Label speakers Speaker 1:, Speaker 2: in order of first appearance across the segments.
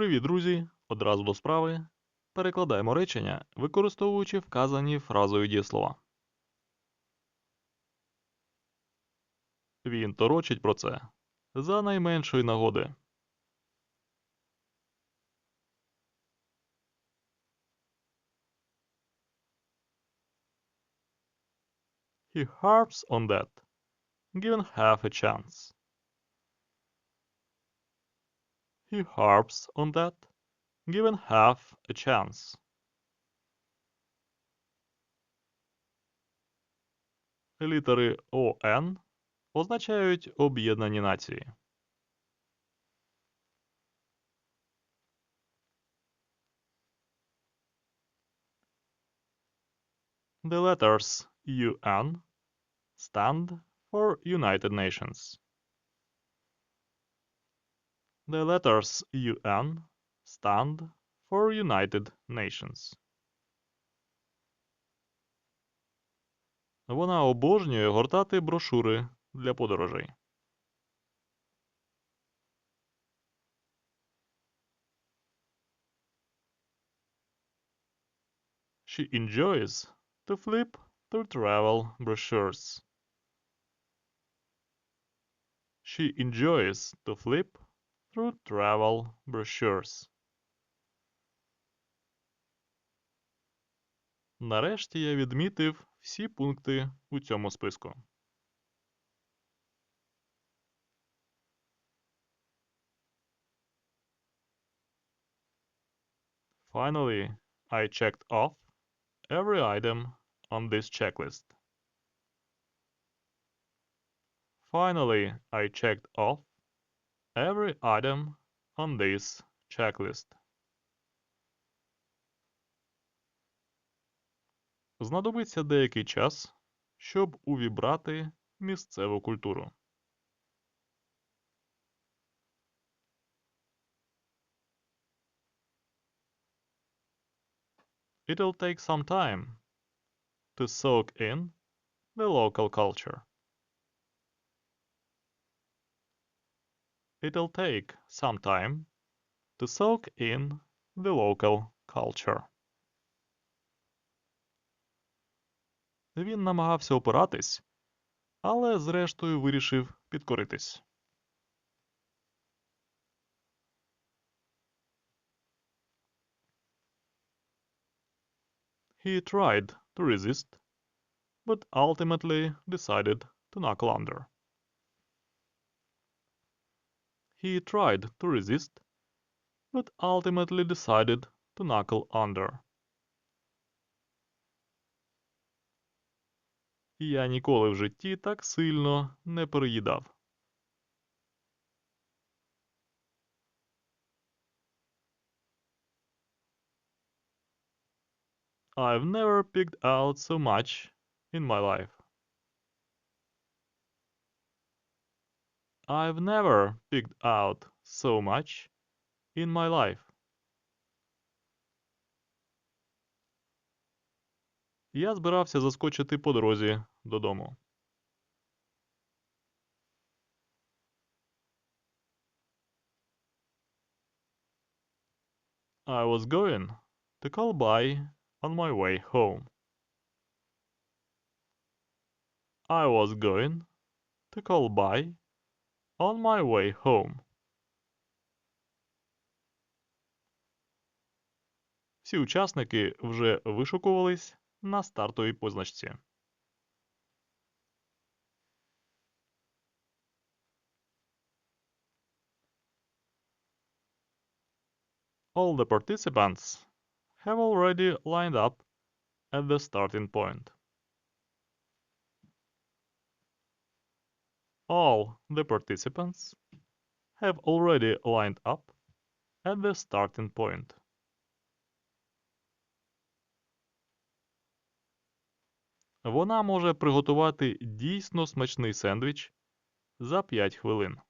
Speaker 1: Привіт, друзі! Одразу до справи. Перекладаємо речення, використовуючи вказані фразою дієслова. Він торочить про це за найменшої нагоди. He harps on that, given half a chance. He harps on that, given half a chance. Літери ОН означають Об'єднані Нації. The letters UN stand for United Nations. The letters UN stand for United Nations. Вона обожнює гортати брошури для подорожей. She enjoys to flip through travel brochures. She enjoys to flip through travel brochures. Нарешті я відмітив всі пункти у цьому списку. Finally, I checked off every item on this checklist. Finally, I checked off every item on this checklist. Знадобиться деякий час, щоб увібрати місцеву культуру. It'll take some time to soak in the local culture. It'll take some time to soak in the local culture. Він намагався опиратись, але зрештою вирішив підкоритись. He tried to resist, but ultimately decided to knuckle under. He tried to resist, but ultimately decided to knuckle under. Я ніколи в житті так сильно не переїдав. I've never picked out so much in my life. I've never picked out so much in my life. Я збирався заскочити по дорозі додому. I was going to call by on my way home. I was going to call by on my way home. Всі учасники вже вишукувались на стартовій позначці. All the participants have already lined up at the starting point. All the participants have already lined up at the starting point. Вона може приготувати дійсно смачний сендвіч за 5 хвилин.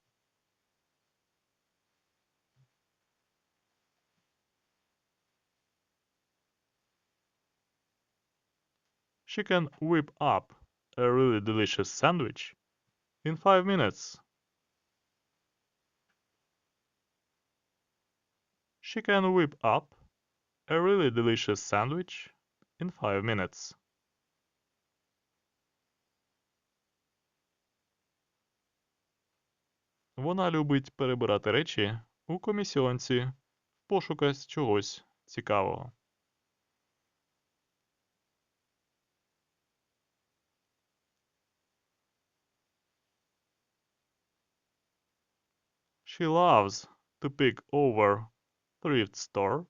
Speaker 1: She can whip up a really delicious sandwich in 5 minutes. She can whip up a really delicious sandwich in five minutes. Вона любить перебирати речі у комісіонці в пошуках чогось цікавого. She loves to pick over thrift store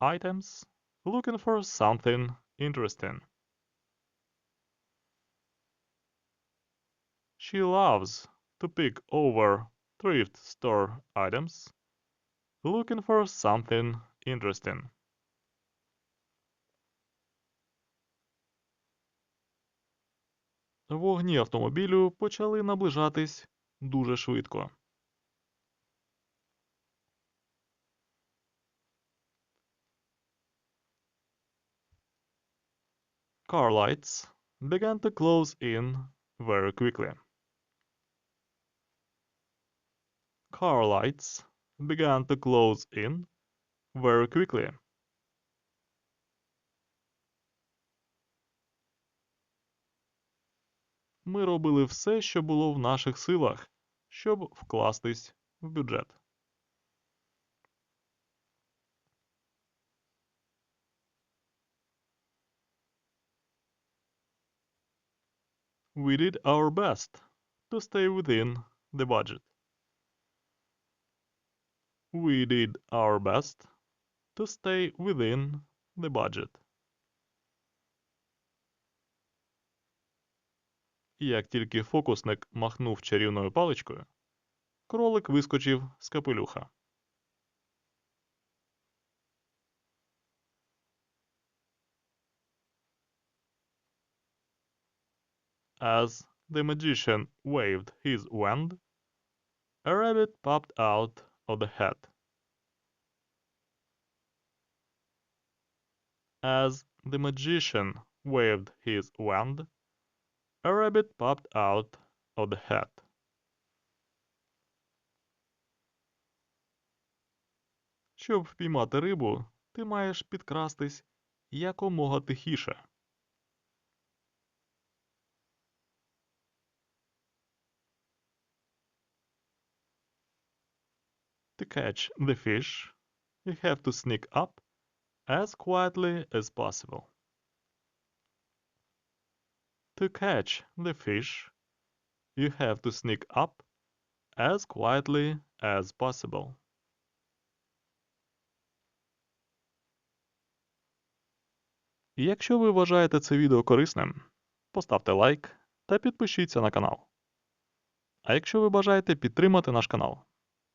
Speaker 1: items looking for something interesting. She loves to pick over thrift store items looking for something interesting. Вогні автомобілю почали наближатись дуже швидко. Car lights began to close in very quickly. Car lights began to close in very quickly. Ми робили все, що було в наших силах, щоб вкластись в бюджет. We did our best to stay within the budget. We did our best to stay within the budget. Як тільки фокусник махнув чарівною паличкою, кролик вискочив з капелюха. As the magician waved his wand, a rabbit popped out of the hat. As the magician waved his wand, a rabbit popped out of the hat. Щоб впіймати рибу, ти маєш підкрастись якомога тихіше. To catch the fish, you have to sneak up as quietly as possible. To catch the fish, you have to sneak up as quietly as possible. Якщо ви вважаєте це відео корисним, поставте лайк та підпишіться на канал. А якщо ви бажаєте підтримати наш канал,